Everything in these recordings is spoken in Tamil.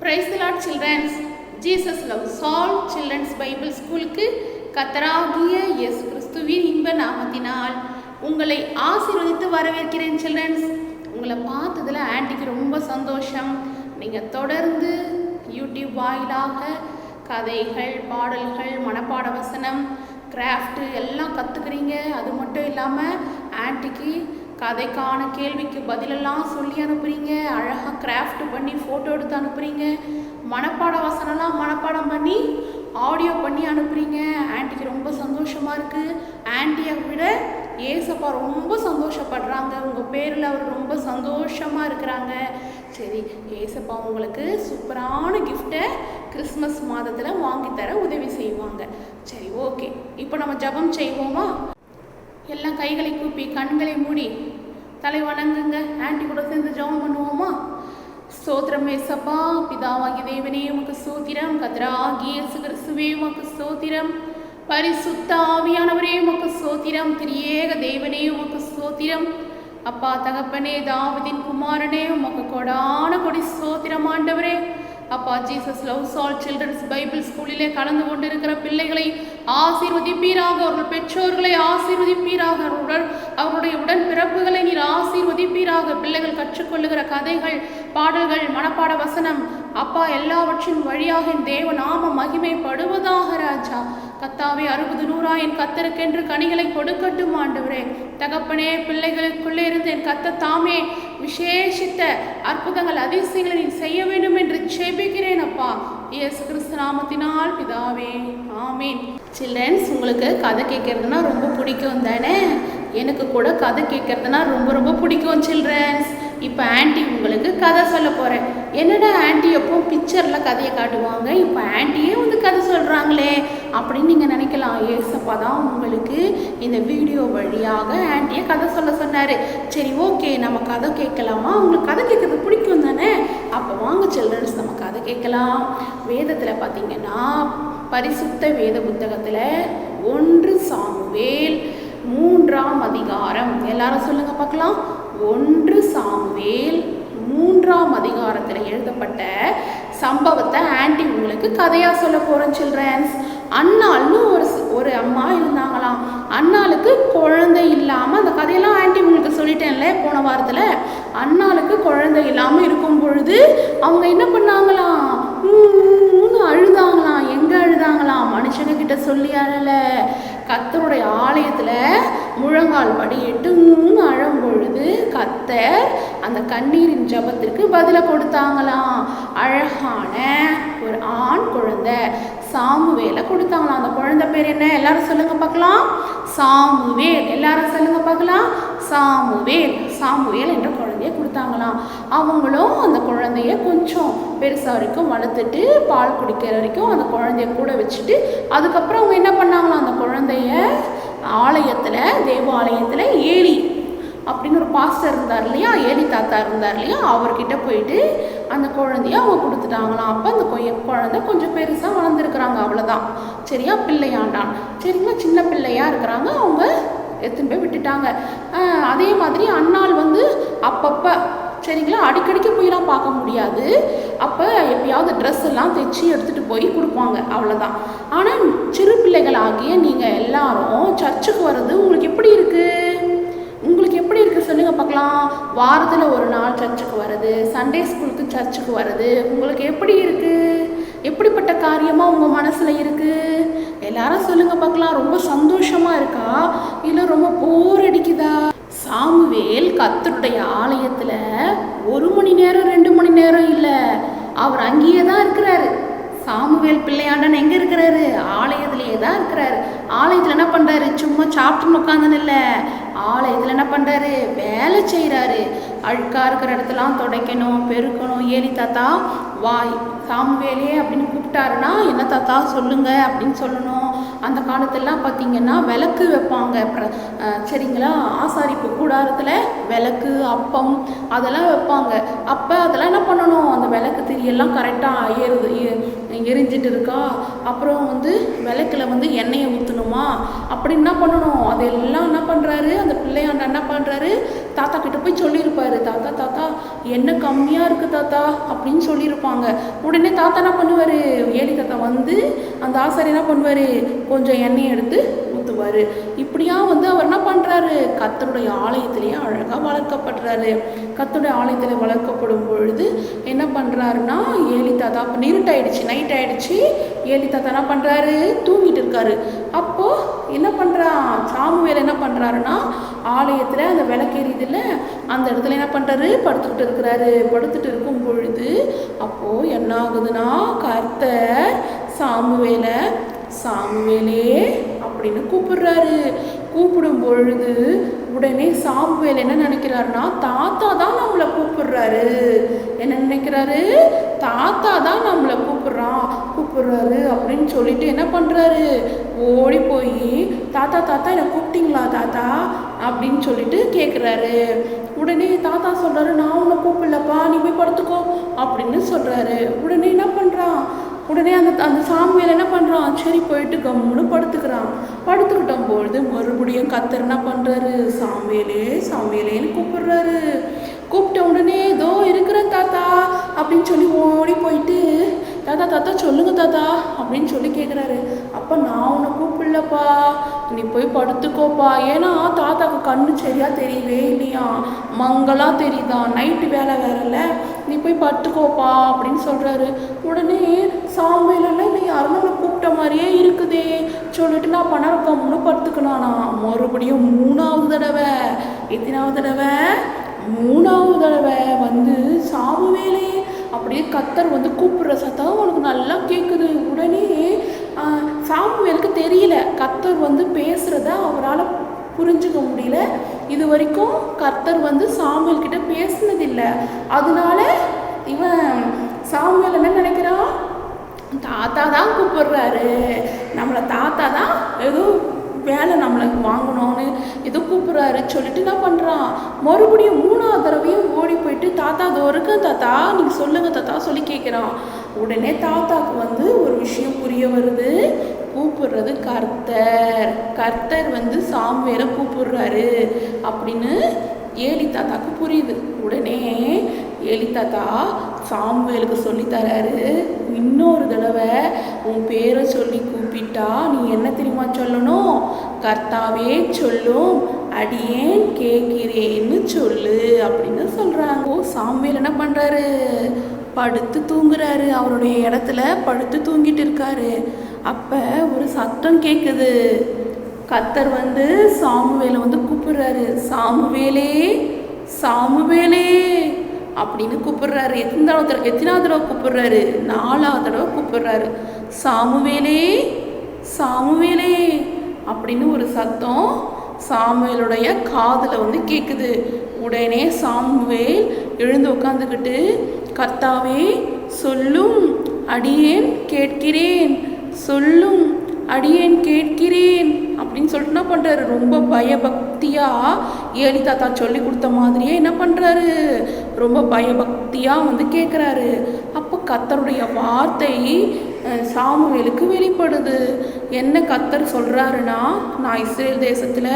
Praise Lord childrens Jesus love all childrens Bible ஸ்கூலுக்கு கத்தராகிய எஸ் கிறிஸ்துவின் இன்ப நாமத்தினால் உங்களை ஆசீர்வதித்து வரவேற்கிறேன் சில்ட்ரன்ஸ் உங்களை பார்த்ததில் ஆண்டிக்கு ரொம்ப சந்தோஷம். நீங்கள் தொடர்ந்து யூடியூப் வாயிலாக கதைகள் பாடல்கள் மனப்பாட வசனம் கிராஃப்ட்டு எல்லாம் கற்றுக்குறீங்க அது மட்டும் இல்லாமல் ஆண்டிக்கு கதைக்கான கேள்விக்கு பதிலெல்லாம் சொல்லி அனுப்புறீங்க. அழகாக கிராஃப்ட் பண்ணி ஃபோட்டோ எடுத்து அனுப்புறீங்க. மனப்பாட வசனம்லாம் மனப்பாடம் பண்ணி ஆடியோ பண்ணி அனுப்புறீங்க. ஆண்டிக்கு ரொம்ப சந்தோஷமாக இருக்குது ஆன்ட்டியை விட ஏசப்பா ரொம்ப சந்தோஷப்படுறாங்க. உங்கள் பேரில் அவர் ரொம்ப சந்தோஷமாக இருக்கிறாங்க. சரி ஏசப்பா உங்களுக்கு சூப்பரான கிஃப்ட்டை கிறிஸ்மஸ் மாதத்தில் வாங்கித்தர உதவி செய்வாங்க. சரி ஓகே. இப்போ நம்ம ஜெபம் செய்வோமா? எல்லாம் கைகளை கூப்பி கண்களை மூடி தலை வணங்குங்க. ஆண்டி கூட சேர்ந்து ஜெபம் பண்ணுவோமா? ஸ்தோத்திரம் ஏசப்பா பிதாவாகி தேவனே உமக்கு சோத்திரம் கத்ராகி இயேசு கிறிஸ்துவே உமக்கு சோத்திரம் பரிசுத்த ஆவியானவரே உமக்கு சோத்திரம் திரியேக தேவனே உமக்கு சோத்திரம் அப்பா தகப்பனே தாவதின் குமாரனே உமக்கு கொடான கொடி சோத்திரம் ஆண்டவரே. அப்பா Jesus love all childrens Bible ஸ்கூலிலே கலந்து கொண்டிருக்கிற பிள்ளைகளை ஆசீர்வதிப்பீராக. அவர்கள் பெற்றோர்களை ஆசீர்வதிப்பீராக. அவருடன் அவருடைய உடன் பிறப்புகளை நீர் ஆசீர்வதிப்பீராக. பிள்ளைகள் கற்றுக்கொள்ளுகிற கதைகள் பாடல்கள் மனப்பாட வசனம் அப்பா எல்லாவற்றின் வழியாக என் தேவ நாம மகிமைப்படுவதாக ராஜா. கத்தாவே அறுபது நூறா என் கத்தருக்கென்று கனிகளை கொடுக்கட்டும் ஆண்டவரே. தகப்பனே பிள்ளைகளுக்குள்ளே இருந்து என் கத்த தாமே விசேஷித்த அற்புதங்கள் அதிசயங்களை நீ செய்ய வேண்டும் என்று செபிக்கிறேன் அப்பா. இயேசு கிறிஸ்து நாமத்தினால் பிதாவே ஆமீன். சில்ட்ரன்ஸ் உங்களுக்கு கதை கேட்கறதுனா ரொம்ப பிடிக்கும் தானே? எனக்கு கூட கதை கேட்கறதுனா ரொம்ப ரொம்ப பிடிக்கும் சில்ட்ரன்ஸ் இப்போ ஆண்டி உங்களுக்கு கதை சொல்ல போகிறேன் என்னடா ஆண்டி எப்போ பிக்சரில் கதையை காட்டுவாங்க? இப்போ ஆண்டியே வந்து கதை சொல்கிறாங்களே அப்படின்னு நீங்கள் நினைக்கலாம். ஏசப்பா தான் உங்களுக்கு இந்த வீடியோ வழியாக ஆண்டியை கதை சொல்ல சொன்னார். சரி ஓகே நம்ம கதை கேட்கலாமா? உங்களுக்கு கதை கேட்கறது பிடிக்கும் தானே? அப்போ வாங்க சில்ட்ரன்ஸ் நம்ம கதை கேட்கலாம். வேதத்தில் பார்த்தீங்கன்னா பரிசுத்த வேத புத்தகத்தில் ஒன்று சாமுவேல் மூன்றாம் அதிகாரம். எல்லாரும் சொல்லுங்க பார்க்கலாம். ஒன்று சாமுவேல் மூன்றாம் அதிகாரத்தில் எழுதப்பட்ட சம்பவத்தை ஆண்டி உங்களுக்கு கதையாக சொல்ல போகிறேன் சில்ட்ரன்ஸ் அண்ணாள்னு ஒரு ஒரு அம்மா இருந்தாங்களாம். அண்ணாளுக்கு குழந்தை இல்லாமல் அந்த கதையெல்லாம் ஆண்டி உங்களுக்கு சொல்லிட்டேன்ல போன வாரத்தில். அண்ணாளுக்கு குழந்தை இல்லாமல் இருக்கும் பொழுது அவங்க என்ன பண்ணாங்களாம்? ஊன்னு அழுதாங்களாம். எங்கே அழுதாங்களாம்? மனுஷங்கக்கிட்ட சொல்லி அழல. கத்தருடைய ஆலயத்தில் முழங்கால் படியிட்டு ஊன்னு அழும் பொழுது கத்தர் அந்த கண்ணீரின் ஜபத்திற்கு பதிலை கொடுத்தாங்களாம். அழகான ஒரு ஆண் குழந்தை சாமுவேலை கொடுத்தாங்களாம். அந்த குழந்தை பேர் என்ன? எல்லாரும் சொல்லுங்க பார்க்கலாம். சாமுவேல். எல்லாரும் சொல்லுங்க பார்க்கலாம். சாமுவேல். சாமுவேல் என்ற குழந்தைய கொடுத்தாங்களாம். அவங்களும் அந்த குழந்தைய கொஞ்சம் பெருசாக வரைக்கும் வளர்த்துட்டு பால் குடிக்கிற வரைக்கும் அந்த குழந்தைய கூட வச்சுட்டு அதுக்கப்புறம் அவங்க என்ன பண்ணாங்களாம்? அந்த குழந்தைய ஆலயத்தில் தேவாலயத்தில் ஏலி அப்படின்னு ஒரு பாஸ்டர் இருந்தார் இல்லையா? ஏலி தாத்தா இருந்தார் இல்லையா? அவர்கிட்ட போயிட்டு அந்த குழந்தைய அவங்க கொடுத்துட்டாங்களாம். அப்போ அந்த கொய்ய குழந்தை கொஞ்சம் பெருசாக வளர்ந்துருக்குறாங்க அவ்வளோதான் சரியா பிள்ளையாண்டான் சரிங்களா சின்ன பிள்ளையாக இருக்கிறாங்க? அவங்க எடுத்துன்னு போய் விட்டுட்டாங்க. அதே மாதிரி அண்ணாள் வந்து அப்பப்போ சரிங்களா? அடிக்கடிக்கு போயெல்லாம் பார்க்க முடியாது. அப்போ எப்பயாவது ட்ரெஸ் எல்லாம் தைச்சி எடுத்துகிட்டு போய் கொடுப்பாங்க அவ்வளோதான் ஆனால் சிறு பிள்ளைகளாகிய நீங்கள் எல்லாரும் சர்ச்சுக்கு வர்றது உங்களுக்கு எப்படி இருக்குது உங்களுக்கு எப்படி இருக்குது சொல்லுங்கள் பார்க்கலாம். வாரத்தில் ஒரு நாள் சர்ச்சுக்கு வர்றது சண்டே ஸ்கூலுக்கு சர்ச்சுக்கு வர்றது உங்களுக்கு எப்படி இருக்குது எப்படிப்பட்ட காரியமாக உங்கள் மனசில் இருக்குது எல்லாரும் சொல்லுங்கள் பார்க்கலாம். ரொம்ப சந்தோஷமாக இருக்கா? இல்லை ரொம்ப போர் அடிக்குதா? சாமுவேல் கத்தருடைய ஆலயத்தில் ஒரு மணி நேரம் ரெண்டு மணி நேரம் இல்லை. அவர் அங்கேயே தான் இருக்கிறாரு. சாமுவேல் பிள்ளையாண்டன் எங்கே இருக்கிறாரு? ஆலயத்திலேயே தான் இருக்கிறாரு. ஆலயத்தில் என்ன பண்ணுறாரு சும்மா சாப்பிட்டுன்னு உட்காந்துன்னு இல்லை ஆலயத்தில் என்ன பண்ணுறாரு வேலை செய்கிறாரு அழுக்காக இருக்கிற இடத்துலாம் துடைக்கணும் பெருக்கணும். ஏலி தாத்தா வாய். சாமுவேலே அப்படின்னு கூப்பிட்டாருன்னா என்ன தாத்தா சொல்லுங்க அப்படின்னு சொல்லணும். அந்த காலத்திலலாம் பார்த்தீங்கன்னா விளக்கு வைப்பாங்க. சரிங்களா? ஆசாரிப்பு கூடாரத்தில் விளக்கு அப்பம் அதெல்லாம் வைப்பாங்க. அப்போ அதெல்லாம் என்ன பண்ணணும்? அந்த விளக்கு திரியெல்லாம் கரெக்டாக ஏறுது. எரிஞ்சிட்டு இருக்கா? அப்புறம் வந்து விளக்குல வந்து எண்ணெயை ஊற்றணுமா அப்படி என்ன பண்ணணும்? அதெல்லாம் என்ன பண்ணுறாரு அந்த பிள்ளையாண்ட என்ன பண்ணுறாரு தாத்தா கிட்ட போய் சொல்லியிருப்பாரு. தாத்தா தாத்தா எண்ணெய் கம்மியாக இருக்குது தாத்தா அப்படின்னு சொல்லியிருப்பாங்க. உடனே தாத்தா என்ன பண்ணுவார்? ஏலி தாத்தா வந்து அந்த ஆசாரி என்ன பண்ணுவார்? கொஞ்சம் எண்ணெய் எடுத்து ஊற்றுவார் இப்படியா வந்து அவர் என்ன பண்ணுறாரு கத்தருடைய ஆலயத்திலேயே அழகாக வளர்க்கப்படுறாரு. கத்தருடைய ஆலயத்தில் வளர்க்கப்படும் பொழுது என்ன பண்ணுறாருன்னா ஏலி தாத்தா அப்போ இருட்டாயிடுச்சு நைட் ஆயிடுச்சு ஏலி தாத்தா என்ன பண்ணுறாரு தூங்கிட்டு இருக்காரு. அப்போது என்ன பண்ணுறான் சாமுவேல் என்ன பண்ணுறாருன்னா ஆலயத்தில் அந்த விளக்கேறியதில் அந்த இடத்துல என்ன பண்ணுறாரு படுத்துக்கிட்டு இருக்கிறாரு. படுத்துட்டு இருக்கும் பொழுது அப்போது என்ன ஆகுதுன்னா கர்த்தர் சாமுவேலை சாமுவேலே அப்படின்னு கூப்பிடுறாரு. கூப்பிடும் பொழுது உடனே சாம்புவேல் என்ன நினைக்கிறாருன்னா தாத்தா தான் நம்மளை கூப்பிடுறாரு. என்ன நினைக்கிறாரு? தாத்தா தான் நம்மளை கூப்பிடுறான். கூப்பிடுறாரு அப்படின்னு சொல்லிட்டு என்ன பண்ணுறாரு ஓடி போய் தாத்தா தாத்தா என்னை கூப்பிட்டீங்களா தாத்தா? அப்படின்னு சொல்லிட்டு கேட்குறாரு உடனே தாத்தா சொல்கிறாரு நான் உன்னை கூப்பிடலப்பா நீ போய் படுத்துக்கோ அப்படின்னு சொல்கிறாரு உடனே என்ன பண்ணுறான் உடனே அந்த அந்த சாமியில் என்ன பண்ணுறான் சரி போயிட்டு கம்முன்னு படுத்துக்கிறான். படுத்துக்கிட்ட பொழுது மறுபடியும் கத்தர் என்ன பண்ணுறாரு சாமியலே சாமியலேன்னு கூப்பிடுறாரு. கூப்பிட்ட உடனே ஏதோ இருக்கிறேன் தாத்தா அப்படின்னு சொல்லி ஓடி போயிட்டு தாத்தா தாத்தா சொல்லுங்க தாத்தா அப்படின்னு சொல்லி கேட்குறாரு அப்போ நான் உன்னை கூப்பிடலப்பா. நீ போய் படுத்துக்கோப்பா. ஏன்னா தாத்தாவுக்கு கண்ணு சரியா தெரியவே இல்லையா? மங்களா தெரியுதா? நைட்டு வேலை வேறல நீ போய் படுத்துக்கோப்பா அப்படின்னு சொல்கிறாரு உடனே சாமியிலலாம் நீ யாரும் நம்மளை கூப்பிட்ட மாதிரியே இருக்குதே. சொல்லிட்டு நான் பணம் கம்முன்னு படுத்துக்கணானா மறுபடியும் மூணாவது தடவை. எத்தனாவது தடவை? மூணாவது தடவை வந்து சாமுவேலே அப்படியே கத்தர் வந்து கூப்பிடுற சத்தம் அவனுக்கு நல்லா கேட்குது உடனே சாமுவேலுக்கு தெரியல. கத்தர் வந்து பேசுகிறத அவரால் புரிஞ்சுக்க முடியல. இது வரைக்கும் கர்த்தர் வந்து சாமுவேல் கிட்ட பேசினதில்லை. அதனால இவன் சாமுவேல் என்ன நினைக்கிறான்? தாத்தா தான் கூப்பிடுறாரு. நம்மளை தாத்தா தான் ஏதோ வேலை நம்மளுக்கு வாங்கணும்னு ஏதோ கூப்பிட்றாரு. சொல்லிட்டு என்ன பண்ணுறான் மறுபடியும் மூணாவது தடவையும் ஓடி போயிட்டு தாத்தா அது இருக்கு தாத்தா நீங்கள் சொல்லுங்கள் தாத்தா சொல்லி கேட்குறான் உடனே தாத்தாவுக்கு வந்து ஒரு விஷயம் புரிய வருது. கூப்பிடுறது கர்த்தர். கர்த்தர் வந்து சாமுவேலை கூப்பிடுறாரு அப்படின்னு ஏலி தாத்தாக்கு புரியுது. உடனே ஏலி தாத்தா சாமுவேலுக்கு சொல்லித்தராரு இன்னொரு தடவை உன் பேரை சொல்லி கூப்பிட்டா நீ என்ன தெரியுமா சொல்லணும்? கர்த்தாவே சொல்லும் அடியேன் கேட்கிறேன்னு சொல்லு அப்படின்னு சொல்கிறாங்க ஓ சாமுவேல் என்ன பண்ணுறாரு படுத்து தூங்குறாரு. அவருடைய இடத்துல படுத்து தூங்கிட்டு இருக்காரு. அப்போ ஒரு சத்தம் கேட்குது கத்தர் வந்து சாமுவேலை வந்து கூப்பிடுறாரு. சாமுவேலே சாமுவேலே அப்படின்னு கூப்பிடுறாரு. எத்தனை தடவை எத்தனாவது தடவை கூப்பிடுறாரு? நாலாவது தடவை கூப்பிடுறாரு. சாமுவேலே சாமுவேலே அப்படின்னு ஒரு சத்தம் சாமுவேலுடைய காதில் வந்து கேட்குது உடனே சாமுவேல் எழுந்து உட்காந்துக்கிட்டு கர்த்தாவே சொல்லும் அடியேன் கேட்கிறேன் சொல்லும் அடியேன் கேட்கிறேன் அப்படின்னு சொல்லிட்டு என்ன பண்ணுறாரு ரொம்ப பயபக்தியாக ஏலி தாத்தா சொல்லி கொடுத்த மாதிரியே என்ன பண்ணுறாரு ரொம்ப பயபக்தியாக வந்து கேட்குறாரு அப்போ கத்தருடைய வார்த்தை சாமுவேலுக்கு வெளிப்படுது. என்ன கத்தர் சொல்கிறாருன்னா நான் இஸ்ரேல் தேசத்தில்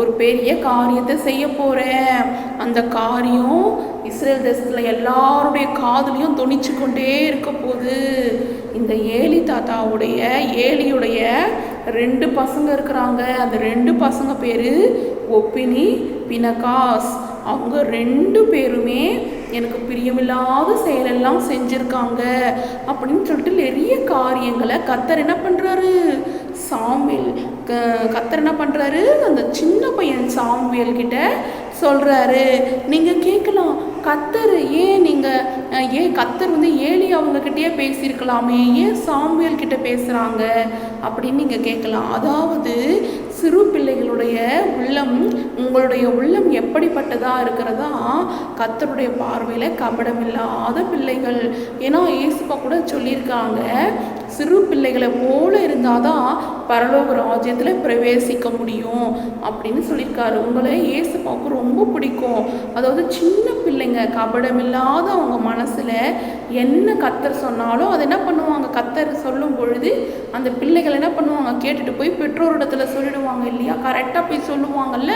ஒரு பெரிய காரியத்தை செய்ய போகிறேன் அந்த காரியம் இஸ்ரேல் தேசத்தில் எல்லாருடைய காதலையும் துணிச்சு கொண்டே இருக்க போகுது. இந்த ஏலி தாத்தாவுடைய ஏலியுடைய ரெண்டு பசங்க இருக்கிறாங்க. அந்த ரெண்டு பசங்க பேர் ஒப்பினி பினகாஸ். அவங்க ரெண்டு பேருமே எனக்கு பிரியமில்லாத செயலெல்லாம் செஞ்சுருக்காங்க அப்படின்னு சொல்லிட்டு நிறைய காரியங்களை கத்தர் என்ன பண்ணுறாரு சாமியல் க கத்தர் என்ன பண்ணுறாரு அந்த சின்ன பையன் சாமியல் கிட்ட சொல்கிறாரு நீங்கள் கேட்கலாம் கத்தர் ஏன் நீங்கள் ஏன் கத்தர் வந்து ஏலி அவங்கக்கிட்டேயே பேசியிருக்கலாமே? ஏன் சாமியல் கிட்ட பேசுகிறாங்க அப்படின்னு நீங்கள் கேட்கலாம். அதாவது சிறு பிள்ளைகளுடைய உள்ளம் உங்களுடைய உள்ளம் எப்படிப்பட்டதாக இருக்கிறதா கத்தருடைய பார்வையில் கபடமில்லாத பிள்ளைகள். ஏன்னா இயேசுப்பா கூட சொல்லியிருக்காங்க சிறு பிள்ளைகளை போல இருந்தால் தான் பரலோக ராஜ்யத்தில் பிரவேசிக்க முடியும் அப்படின்னு சொல்லியிருக்காரு. உங்களை ஏசப்பாவுக்கு ரொம்ப பிடிக்கும். அதாவது சின்ன பிள்ளைங்க கபடமில்லாத அவங்க மனசில் என்ன கத்தர் சொன்னாலும் அதை என்ன பண்ணுவாங்க? கத்தர் சொல்லும் பொழுது அந்த பிள்ளைகள் என்ன பண்ணுவாங்க? கேட்டுட்டு போய் பெற்றோரிடத்துல சொல்லிடுவாங்க இல்லையா? கரெக்டாக போய் சொல்லுவாங்கல்ல?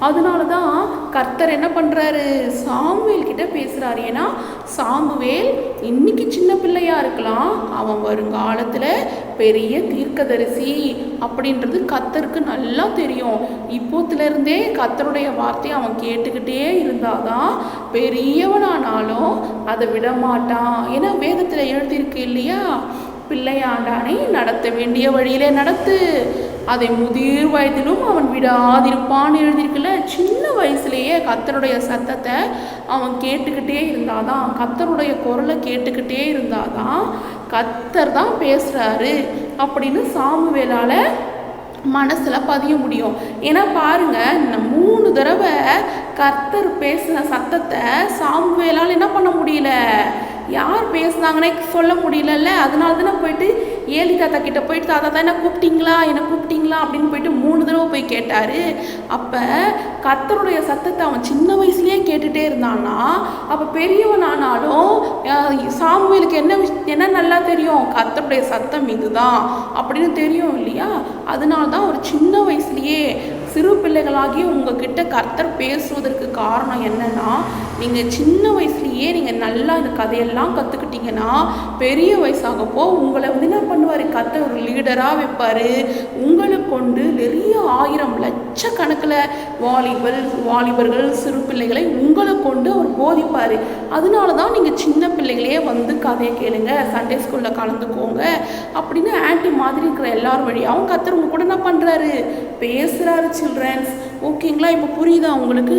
அதனால தான் கர்த்தர் என்ன பண்ணுறாரு சாமுவேல் கிட்ட பேசுகிறாரு ஏன்னா சாமுவேல் இன்னைக்கு சின்ன பிள்ளையாக இருக்கலாம். அவன் வருங்காலத்தில் பெரிய தீர்க்கதரிசி அப்படின்றது கத்தருக்கு நல்லா தெரியும். இப்போத்துல இருந்தே கத்தருடைய வார்த்தையை அவன் கேட்டுக்கிட்டே இருந்தாதான் பெரியவனானாலும் அதை விட மாட்டான் ஏன்னா வேதத்தில் எழுதியிருக்கு இல்லையா? பிள்ளையாண்டானை நடத்த வேண்டிய வழியிலே நடத்து. அதை முதிர் வயதிலும் அவன் விடாதிருப்பான்னு எழுதியிருக்குல்ல? சின்ன வயசுலேயே கத்தருடைய சத்தத்தை அவன் கேட்டுக்கிட்டே இருந்தாதான் கத்தருடைய குரலை கேட்டுக்கிட்டே இருந்தாதான் கத்தர் தான் பேசுகிறாரு அப்படின்னு சாமுவேலால் மனசில் பதிய முடியும். ஏன்னா பாருங்க இந்த மூணு தடவை கர்த்தர் பேசின சத்தத்தை சாம்புவேலால் என்ன பண்ண முடியல? யார் பேசுனாங்கன்னே சொல்ல முடியலல்ல. அதனால தானே போயிட்டு ஏலி தாத்தா கிட்ட போயிட்டு தாத்தா தான் என்ன கூப்பிட்டீங்களா? என்ன கூப்பிட்டீங்களா? அப்படின்னு போயிட்டு மூணு தடவை போய் கேட்டார். அப்போ கர்த்தருடைய சத்தத்தை அவன் சின்ன வயசுலேயே கேட்டுகிட்டே இருந்தான்னா அப்போ பெரியவனானாலும் அஹ், சாமுவேலுக்கு என்ன என்ன நல்லா தெரியும்? கர்த்தருடைய சத்தம் இதுதான். அப்படின்னு தெரியும் இல்லையா? அதனால தான் ஒரு சின்ன வயசுலேயே சிறு பிள்ளைகளாகிய உங்ககிட்ட கர்த்தர் பேசுவதற்கு காரணம் என்னன்னா நீங்கள் சின்ன வயசுலேயே நீங்கள் நல்லா இந்த கதையெல்லாம் கற்றுக்கிட்டீங்கன்னா பெரிய வயசாகப்போ உங்களை வந்து என்ன பண்ணுவார்? கர்த்தர் ஒரு லீடராக வைப்பார். உங்களை கொண்டு நிறைய ஆயிரம் லட்சக்கணக்கில் வாலிபர் வாலிபர்கள் சிறு பிள்ளைகளை உங்களை கொண்டு அவர் போதிப்பார். அதனால தான் நீங்கள் சின்ன பிள்ளைகளே வந்து கதையை கேளுங்க சண்டே ஸ்கூலில் கலந்துக்கோங்க அப்படின்னு ஆன்ட்டி மாதிரி இருக்கிற எல்லார் வழியாகவும் கத்தர் உங்க கூட என்ன பண்ணுறாரு பேசுகிறாரு சில்ட்ரன்ஸ். ஓகேங்களா? இப்போ புரியுதா உங்களுக்கு?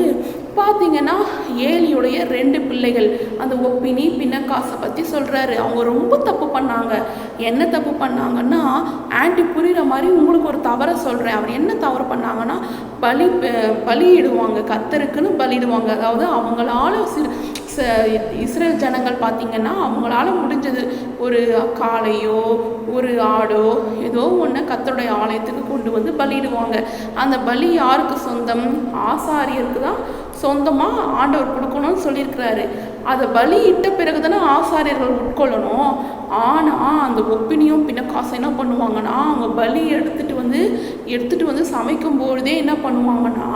பார்த்தீங்கன்னா ஏலியுடைய ரெண்டு பிள்ளைகள். அந்த ஒப்பினி பின்னக்காசை பற்றி சொல்கிறாரு அவங்க ரொம்ப தப்பு பண்ணாங்க. என்ன தப்பு பண்ணாங்கன்னா ஆண்டி புரிகிற மாதிரி உங்களுக்கு ஒரு தவறை சொல்கிறேன் அவர் என்ன தவறு பண்ணாங்கன்னா பலி பலியிடுவாங்க கத்தருக்குன்னு பலியிடுவாங்க அதாவது அவங்களால சிறு ச இஸ்ரேல் ஜனங்கள் பார்த்தீங்கன்னா அவங்களால முடிஞ்சது ஒரு காளையோ ஒரு ஆடோ ஏதோ ஒன்று கத்தருடைய ஆலயத்துக்கு கொண்டு வந்து பலியிடுவாங்க. அந்த பலி யாருக்கு சொந்தம்? ஆசாரியருக்கு தான் சொந்தமாக ஆண்டவர் கொடுக்கணும்னு சொல்லியிருக்கிறாரு. அதை பலியிட்ட பிறகு தானே ஆசாரியர்கள் உட்கொள்ளணும். ஆனால் அந்த ஒப்பினியும் பின்ன காசு என்ன பண்ணுவாங்கன்னா அவங்க பலி எடுத்துகிட்டு வந்து எடுத்துட்டு வந்து சமைக்கும் பொழுதே என்ன பண்ணுவாங்கன்னா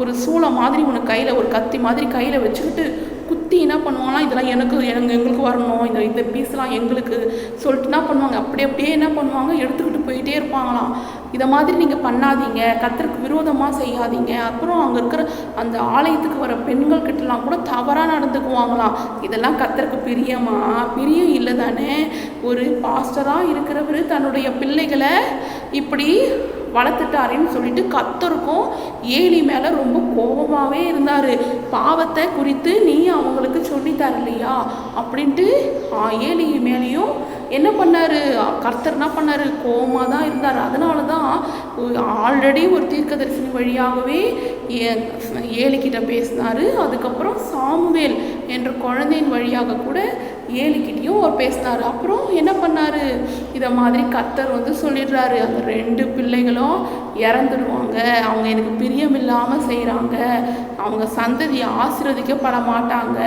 ஒரு சூளை மாதிரி ஒன்று கையில் ஒரு கத்தி மாதிரி கையில் வச்சுக்கிட்டு குத்தி என்ன பண்ணுவாங்கன்னா இதெல்லாம் எனக்கு எனக்கு எங்களுக்கு வரணும். இந்த இந்த பீஸ்லாம் எங்களுக்கு சொல்லிட்டு என்ன பண்ணுவாங்க? அப்படி அப்படியே என்ன பண்ணுவாங்க? எடுத்துக்கிட்டு போயிட்டே இருப்பாங்களாம். இதை மாதிரி நீங்கள் பண்ணாதீங்க. கத்தருக்கு விரோதமாக செய்யாதீங்க. அப்புறம் அங்கே இருக்கிற அந்த ஆலயத்துக்கு வர பெண்கள் கிட்டலாம் கூட தவறாக நடந்துக்குவாங்களாம். இதெல்லாம் கத்தருக்கு பிரியமா? பிரியம் இல்லை தானே ஒரு பாஸ்டராக இருக்கிறவர் தன்னுடைய பிள்ளைகளை இப்படி வளர்த்துட்டாருன்னு சொல்லிட்டு கத்தருக்கும் ஏலி மேலே ரொம்ப கோபமாகவே இருந்தார். பாவத்தை குறித்து நீ அவங்களுக்கு சொல்லித்தர இல்லையா அப்படின்ட்டு ஏலி மேலேயும் என்ன பண்ணார்? கர்த்தர் என்ன பண்ணாரு? கோவமாக தான் இருந்தார். அதனால தான் ஆல்ரெடி ஒரு தீர்க்கதரிசனி வழியாகவே ஏ- ஏலிக்கிட்ட பேசினாரு. அதுக்கப்புறம் சாமுவேல் என்ற குழந்தையின் வழியாக கூட ஏலிக்கிட்டேயும் அவர் பேசினார். அப்புறம் என்ன பண்ணார்? இதை மாதிரி கத்தர் வந்து சொல்லிடுறாரு. அந்த ரெண்டு பிள்ளைகளும் இறந்துடுவாங்க. அவங்க எனக்கு பிரியம் இல்லாமல் செய்கிறாங்க அவங்க சந்ததியை ஆசிர்வதிக்கப்பட மாட்டாங்க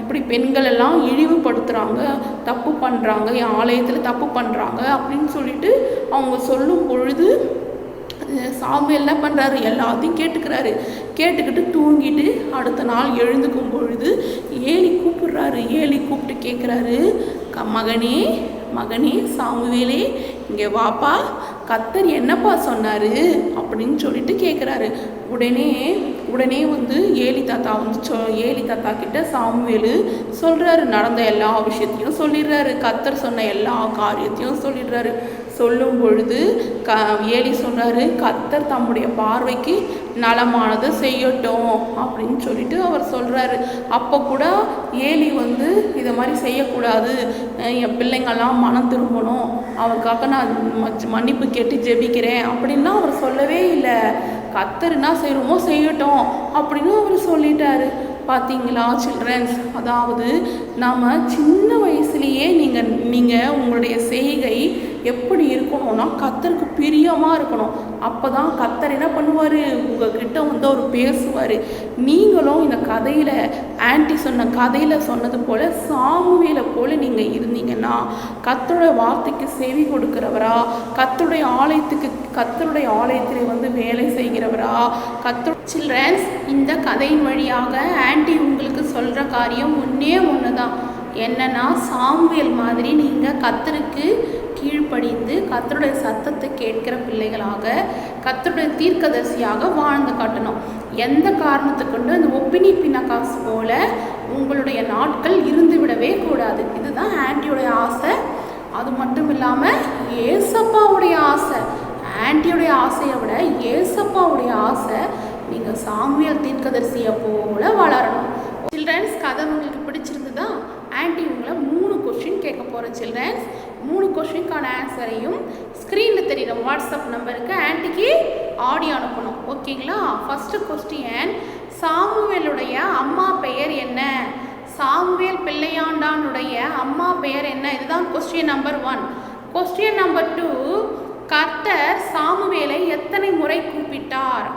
இப்படி பெண்கள் எல்லாம் இழிவுபடுத்துகிறாங்க தப்பு பண்ணுறாங்க என் ஆலயத்தில் தப்பு பண்ணுறாங்க அப்படின்னு சொல்லிட்டு அவங்க சொல்லும் பொழுது சாமி என்ன பண்ணுறாரு எல்லாத்தையும் கேட்டுக்கிறாரு. கேட்டுக்கிட்டு தூங்கிட்டு அடுத்த நாள் எழுந்துக்கும் பொழுது ஏலி கூப்பிடுறாரு. ஏலி கூப்பிட்டு கேட்குறாரு க மகனே மகனே சாமுவேலே இங்கே வாப்பா கத்தர் என்னப்பா சொன்னார்? அப்படின்னு சொல்லிட்டு கேட்குறாரு உடனே உடனே வந்து ஏலி தாத்தா வந்து சொ ஏலி தாத்தா கிட்ட சாமுவேலு சொல்கிறாரு நடந்த எல்லா விஷயத்தையும் சொல்லிடுறாரு. கத்தர் சொன்ன எல்லா காரியத்தையும் சொல்லிடுறாரு. சொல்லும் பொழுது க ஏலி சொல்கிறாரு கத்தர் தம்முடைய பார்வைக்கு நலமானது செய்யட்டும் அப்படின்னு சொல்லிட்டு அவர் சொல்கிறாரு அப்போ கூட ஏலி வந்து இதை மாதிரி செய்யக்கூடாது. என் பிள்ளைங்கள்லாம் மனம் திரும்பணும். அவருக்காக நான் மன்னிப்பு கேட்டு ஜெபிக்கிறேன். அப்படின்லாம் அவர் சொல்லவே இல்லை. கத்தர் என்ன செய்கிறோமோ செய்யட்டும் அப்படின்னு அவர் சொல்லிட்டாரு. பார்த்தீங்களா சில்ட்ரன்ஸ்? அதாவது நாம் சின்ன வயசுலேயே நீங்கள் நீங்கள் உங்களுடைய செய்கை எப்படி இருக்கணும்னா கத்தருக்கு பிரியமாக இருக்கணும். அப்போ தான் கத்தர் என்ன பண்ணுவார்? உங்ககிட்ட வந்து அவர் பேசுவார். நீங்களும் இந்த கதையில் ஆண்டி சொன்ன கதையில் சொன்னது போல் சாமுவேலை போல் நீங்கள் இருந்தீங்கன்னா கத்தருடைய வார்த்தைக்கு செவி கொடுக்கிறவரா? கத்தருடைய ஆலயத்துக்கு கத்தருடைய ஆலயத்தில் வந்து வேலை செய்கிறவரா? கத்தர் சில்ட்ரன்ஸ் இந்த கதையின் வழியாக ஆண்டி உங்களுக்கு சொல்கிற காரியம் ஒன்றே ஒன்று தான் என்னன்னா சாமுவேல் மாதிரி நீங்கள் கத்தருக்கு கீழ்ப்படிந்து கத்தருடைய சத்தத்தை கேட்கிற பிள்ளைகளாக கத்தருடைய தீர்க்கதரிசியாக வாழ்ந்து காட்டணும். எந்த காரணத்தை கொண்டு அந்த ஒப்பினி பின்னகாசு போல உங்களுடைய நாட்கள் இருந்து விடவே கூடாது. இதுதான் ஆண்டியோடைய ஆசை. அது மட்டும் இல்லாமல் ஏசப்பாவுடைய ஆசை. ஆண்டியோடைய ஆசையை விட ஏசப்பாவுடைய ஆசை நீங்கள் சாமியார் தீர்க்கதரிசியை போல வளரணும். சில்ட்ரன்ஸ் கதை உங்களுக்கு பிடிச்சிருந்துதான் ஆண்டி உங்களை மூணு கொஷின் கேட்க போகிறேன் சில்ட்ரன்ஸ் மூணு கொஷினுக்கான ஆன்சரையும் ஸ்க்ரீனில் தெரியுற வாட்ஸ்அப் நம்பருக்கு ஆன்ட்டிக்கு ஆடியோ அனுப்பணும். ஓகேங்களா ஃபஸ்ட்டு கொஸ்டின் சாமுவேலுடைய அம்மா பெயர் என்ன? சாமுவேல் பிள்ளையாண்டானுடைய அம்மா பெயர் என்ன? இதுதான் question number one question number two கர்த்தர் சாமுவேலை எத்தனை முறை கூப்பிட்டார்?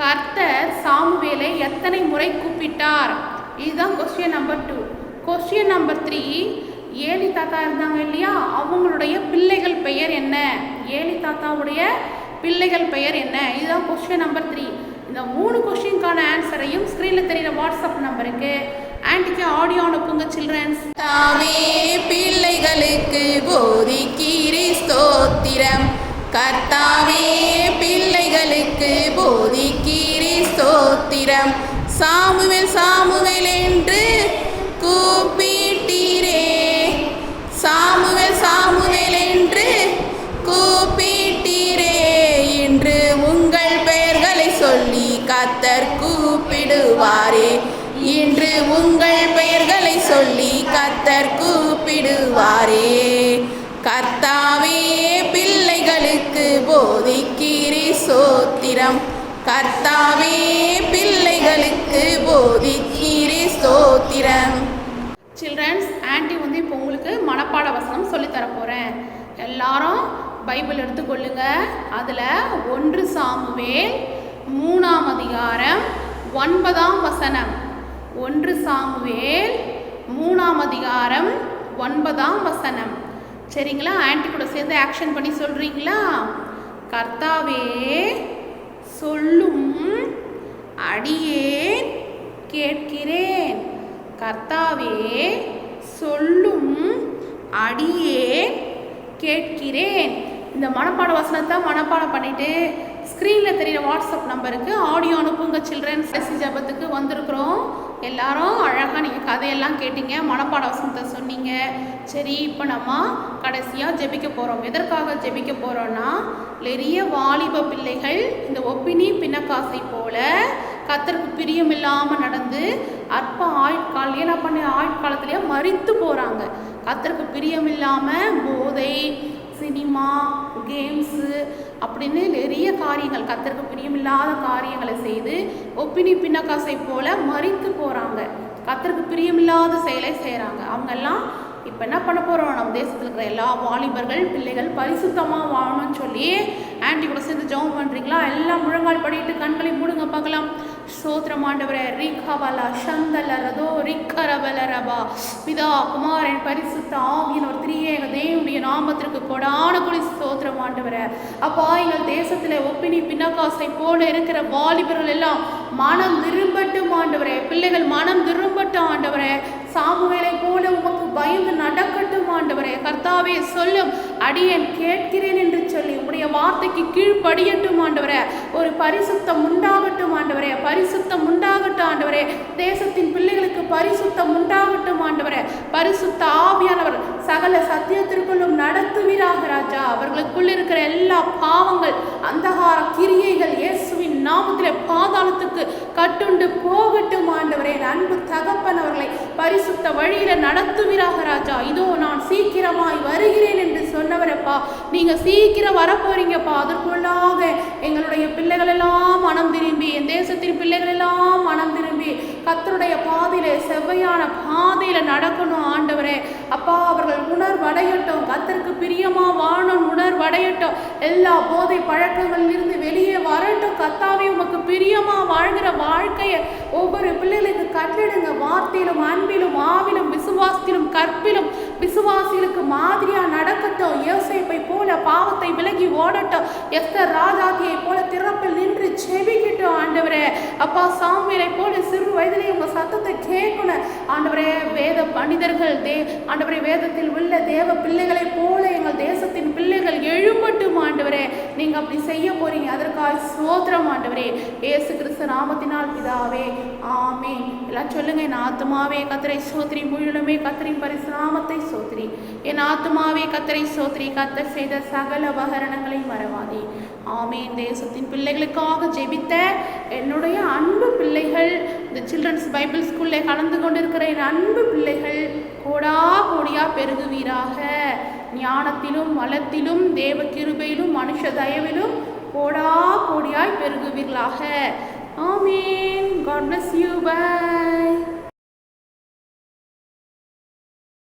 கர்த்தர் சாமுவேலை எத்தனை முறை கூப்பிட்டார்? இதுதான் question number two question number three Eli தாத்தா இருந்தாங்க இல்லையா? அவங்களுடைய பிள்ளைகள் பெயர் என்ன? ஏலி தாத்தாவுடைய பிள்ளைகள் பெயர் என்ன? இதுதான் கொஸ்டின் நம்பர் த்ரீ இந்த மூணு கொஸ்டினுக்கான ஆன்சரையும் ஸ்க்ரீனில் தெரியுற வாட்ஸ்அப் நம்பருக்கு ஆன்ட்டிக்கு ஆடியோ அனுப்புங்க சில்ட்ரன்ஸ் தாமே பிள்ளைகளுக்கு போதிக்கீரி ஸ்தோத்திரம். கர்த்தாவே பிள்ளைகளுக்கு போதிக்கீரி ஸ்தோத்திரம். சாமுவேல் சாமுவேல் என்று கூப்பி சாமுவேல் சாமுவேல் என்று கூப்பிட்டீரே இன்று உங்கள் பெயர்களை சொல்லி கத்தர் கூப்பிடுவாரே. இன்று உங்கள் பெயர்களை சொல்லி கத்தர் கூப்பிடுவாரே. கர்த்தாவே பிள்ளைகளுக்கு போதிக்கீரி சோத்திரம் கர்த்தாவே பிள்ளைகளுக்கு போதிக்கீரி சோத்திரம் சில்ட்ரன்ஸ் ஆண்டி வந்து இப்போ உங்களுக்கு மனப்பாட வசனம் சொல்லித்தரப்போகிறேன் எல்லாரும் பைபிள் எடுத்துக்கொள்ளுங்க அதில் ஒன்று சாமுவேல் மூணாம் அதிகாரம் ஒன்பதாம் வசனம். ஒன்று சாமுவேல் மூணாம் அதிகாரம் ஒன்பதாம் வசனம். சரிங்களா? ஆன்ட்டி கூட சேர்ந்து ஆக்ஷன் பண்ணி சொல்கிறீங்களா கர்த்தாவே சொல்லும் அடியேன் கேட்கிறேன். கர்த்தாவே சொல்லும் அடியே கேட்கிறேன். இந்த மனப்பாட வசனத்தை மனப்பாடம் பண்ணிட்டு ஸ்க்ரீனில் தெரியிற வாட்ஸ்அப் நம்பருக்கு ஆடியோ அனுப்புங்க சில்ட்ரன்ஸ் கடைசி ஜபத்துக்கு வந்திருக்கிறோம். எல்லாரும் அழகாக நீங்கள் கதையெல்லாம் கேட்டீங்க மனப்பாட வசனத்தை சொன்னீங்க. சரி இப்போ நம்ம கடைசியாக ஜெபிக்க போகிறோம் எதற்காக ஜெபிக்க போகிறோன்னா நிறைய வாலிப பிள்ளைகள் இந்த ஒப்பினி பின்னக்காசை போல கத்தருக்கு பிரியமில்லாமல் நடந்து அற்ப ஆயுட்கால் என்ன பண்ண ஆயுட்காலத்திலேயே மறித்து போகிறாங்க கத்தருக்கு பிரியமில்லாமல் போதை சினிமா கேம்ஸு அப்படின்னு நிறைய காரியங்கள் கத்தருக்கு பிரியமில்லாத காரியங்களை செய்து ஒப்பினி பின்னக்காசை போல மறித்து போகிறாங்க கத்தருக்கு பிரியமில்லாத செயலை செய்கிறாங்க அவங்கெல்லாம் இப்போ என்ன பண்ண போகிறோம் நம்ம தேசத்தில் இருக்கிற எல்லா வாலிபர்கள் பிள்ளைகள் பரிசுத்தமாக வாழணும்னு சொல்லி ஆண்டி கூட சேர்ந்து ஜெபம் பண்ணுறீங்களா எல்லாம் முழங்கால் படிட்டு கண்களை மூடுங்க பார்க்கலாம். ஸ்தோத்திரமாண்டவரே ஆண்டவரே ரிகவல சந்தல ரதோ ரிக்கரவல ரபா. பிதா குமாரன் பரிசுத்த ஆவியன் ஒரு திரியேக தேவனுடைய நாமத்திற்கு கொடான குடி ஸ்தோத்திரமாண்டவரே அப்பா எங்கள் தேசத்தில் ஒப்பினி பின்னக்காசை போல இருக்கிற வாலிபர்கள் எல்லாம் மனம் திரும்பட்டும் ஆண்டவரே. பிள்ளைகள் மனம் திரும்பட்டும் ஆண்டவரே. சாமுவேலை போல உமக்கு பயந்து நடக்கட்டும் ஆண்டவரே. கர்த்தாவே சொல்லும் அடியேன் கேட்கிறேன் என்று சொல்லி உம்முடைய வார்த்தைக்கு கீழ்ப்படியட்டும் ஆண்டவரே. ஒரு பரிசுத்தம் உண்டாகட்டும் ஆண்டவரே. பரிசுத்தம் உண்டாகட்டும் ஆண்டவரே. தேசத்தின் பிள்ளைகளுக்கு பரிசுத்தம் உண்டாகட்டும் ஆண்டவரே. பரிசுத்த ஆவியானவர் சகல சத்தியத்திற்குள்ளும் நடத்துவீராக ராஜா. அவர்களுக்குள் இருக்கிற எல்லா பாவங்கள் அந்தகார கிரியைகள் இயேசுவின் நாமத்தில் பாதாளத்துக்கு கட்டுண்டு போகட்டும் ஆண்டவரே. அன்பு தகப்பன் அவர்களை பரிசுத்த வழியில நடத்துவீராக ராஜா. இதோ நான் சீக்கிரமாய் வருகிறேன் என்று சொன்னவரப்பா. நீங்க சீக்கிரம் வரப்போறீங்கப்பா. அதற்குள்ளாக எங்களுடைய பிள்ளைகள் எல்லாம் மனம் திரும்பி என் தேசத்தின் பிள்ளைகள் எல்லாம் மனம் திரும்பி கத்தருடைய பாதையில செவ்வையான பா பாதையில் நடக்கணும் ஆண்டவரே. அப்பா அவர்கள் உணர்வடையட்டும். கத்தருக்கு பிரியமா வாணும் உணர்வடையட்டும். எல்லா போதை பழக்கங்களில் இருந்து வெளியே வரட்டும். கத்தாவே உமக்கு பிரியமா வாழ்கிற வாழ்க்கையை ஒவ்வொரு பிள்ளைகளுக்கு கட்டிடுங்க வார்த்தையிலும் அன்பிலும் ஆவிலும் விசுவாசத்திலும் கற்பிலும் விசுவாசிகளுக்கு மாதிரியா நடக்கட்டும். யோசேப்பை போல பாவத்தை விலகி ஓடட்டும். எஸ்தர் ராஜாத்தியை போல திறப்பில் நின்று செவிக்கிட்டோம் ஆண்டவரே. அப்பா சாமியரை போல சிறு வயதிலே உங்க சத்தத்தை கேட்கணும். ஆண்டவரே வேத மனிதர்கள் தே ஆண்டவரே வேதத்தில் உள்ள தேவ பிள்ளைகளை போல எங்கள் தேசத்தின் பிள்ளைகள் எழும்பட்டும் ஆண்டவரே. நீங்க அப்படி செய்ய போறீங்க. அதற்காக சோத்திரம் ஆண்டவரே. ஏசு கிறிஸ்து நாமத்தினால் பிதாவே ஆமே எல்லாம் சொல்லுங்க என் ஆத்மாவே கத்திரை சோத்ரி முழுமே கத்தரின் பரிசு நாமத்தை சோத்ரி என் ஆத்துமாவே கத்தரை சோத்ரி கத்தர் செய்த சகல உபகரணங்களை மறவாதே. ஆமே தேசத்தின் பிள்ளைகளுக்காக ஜெபித்த என்னுடைய அன்பு பிள்ளைகள் இந்த சில்ட்ரன்ஸ் பைபிள் ஸ்கூல்ல கலந்து கொண்டிருக்கிற என் அன்பு பிள்ளைகள் கோடா கோடியா பெருகுவீராக. ஞானத்திலும் வளத்திலும் தேவ கிருபையிலும் மனுஷ தயவிலும் கோடா கோடியாய் பெருகுவீர்களாக. ஆமீன். God bless you by